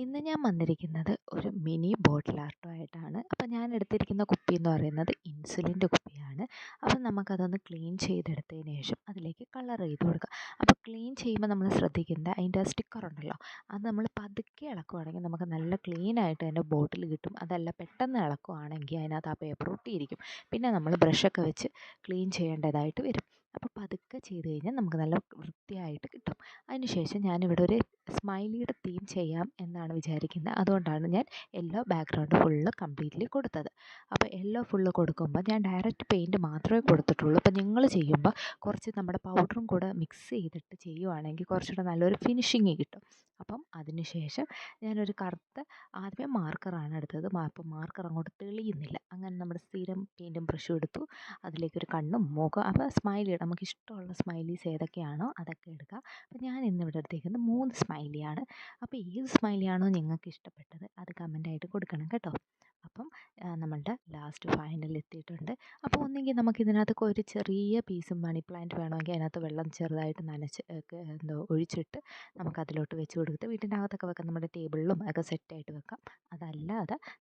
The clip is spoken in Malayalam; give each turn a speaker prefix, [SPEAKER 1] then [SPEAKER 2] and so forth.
[SPEAKER 1] ഇന്ന് ഞാൻ വന്നിരിക്കുന്നത് ഒരു മിനി ബോട്ടിൽ ആർട്ടുമായിട്ടാണ് അപ്പോൾ ഞാൻ എടുത്തിരിക്കുന്ന കുപ്പി എന്ന് പറയുന്നത് ഇൻസുലിന്റെ കുപ്പിയാണ്. അപ്പോൾ നമുക്കതൊന്ന് ക്ലീൻ ചെയ്തെടുത്തതിന് ശേഷം അതിലേക്ക് കളർ ചെയ്ത് കൊടുക്കുക അപ്പോൾ ക്ലീൻ ചെയ്യുമ്പോൾ നമ്മൾ ശ്രദ്ധിക്കേണ്ട അതിന്റെ സ്റ്റിക്കർ ഉണ്ടല്ലോ അത് നമ്മൾ പതുക്കെ ഇളക്കുവാണെങ്കിൽ നമുക്ക് നല്ല ക്ലീൻ ആയിട്ട് തന്നെ ബോട്ടിൽ കിട്ടും. അതല്ല പെട്ടെന്ന് ഇളക്കുവാണെങ്കിൽ അതിനകത്ത് ആ പേപ്പർ ഒട്ടിയിരിക്കും. പിന്നെ നമ്മൾ ബ്രഷൊക്കെ വെച്ച് ക്ലീൻ ചെയ്യേണ്ടതായിട്ട് വരും. അപ്പോൾ പതുക്കെ ചെയ്ത് കഴിഞ്ഞാൽ നമുക്ക് നല്ല വൃത്തിയായിട്ട് കിട്ടും. അതിനുശേഷം ഞാനിവിടെ ഒരു സ്മൈലിയുടെ തീം ചെയ്യാം എന്നാണ് വിചാരിക്കുന്നത്. അതുകൊണ്ടാണ് ഞാൻ യെല്ലോ ബാക്ക്ഗ്രൗണ്ട് ഫുള്ള് കംപ്ലീറ്റ്ലി കൊടുത്തത്. അപ്പോൾ യെല്ലോ ഫുള്ള് കൊടുക്കുമ്പോൾ ഞാൻ ഡയറക്റ്റ് പെയിന്റ് മാത്രമേ കൊടുത്തിട്ടുള്ളൂ. അപ്പോൾ നിങ്ങൾ ചെയ്യുമ്പോൾ കുറച്ച് നമ്മുടെ പൗഡറും കൂടെ മിക്സ് ചെയ്തിട്ട് ചെയ്യുവാണെങ്കിൽ കുറച്ചുകൂടെ നല്ലൊരു ഫിനിഷിങ് കിട്ടും. അപ്പം അതിന് ശേഷം ഞാനൊരു കറുത്ത ആദ്യമേ മാർക്കറാണ് എടുത്തത്. അപ്പം മാർക്കർ അങ്ങോട്ട് തെളിയുന്നില്ല. അങ്ങനെ നമ്മുടെ സ്ഥിരം പെയിന്റും ബ്രഷും എടുത്തു. അതിലേക്കൊരു കണ്ണും മുഖം അപ്പോൾ സ്മൈലി നമുക്ക് ഇഷ്ടമുള്ള സ്മൈലീസ് ഏതൊക്കെയാണോ അതൊക്കെ എടുക്കുക. അപ്പം ഞാൻ ഇന്നിവിടെ എടുത്തേക്കുന്നത് മൂന്ന് സ്മൈലിയാണ് അപ്പോൾ ഏത് സ്മൈലിയാണോ നിങ്ങൾക്ക് ഇഷ്ടപ്പെട്ടത് അത് കമന്റായിട്ട് കൊടുക്കണം കേട്ടോ. അപ്പം നമ്മളുടെ ലാസ്റ്റ് ഫൈനൽ എത്തിയിട്ടുണ്ട്. അപ്പോൾ ഒന്നെങ്കിൽ നമുക്ക് ഇതിനകത്ത് ഒരു ചെറിയ പീസ് മണി പ്ലാന്റ് വേണമെങ്കിൽ അതിനകത്ത് വെള്ളം ചെറുതായിട്ട് നനച്ച് എന്തോ ഒഴിച്ചിട്ട് നമുക്ക് അതിലോട്ട് വെച്ച് കൊടുത്ത് വീട്ടിന്റെ അകത്തൊക്കെ വെക്കാം. നമ്മുടെ ടേബിളിലും ഒക്കെ സെറ്റായിട്ട് വെക്കാം. അതല്ലാതെ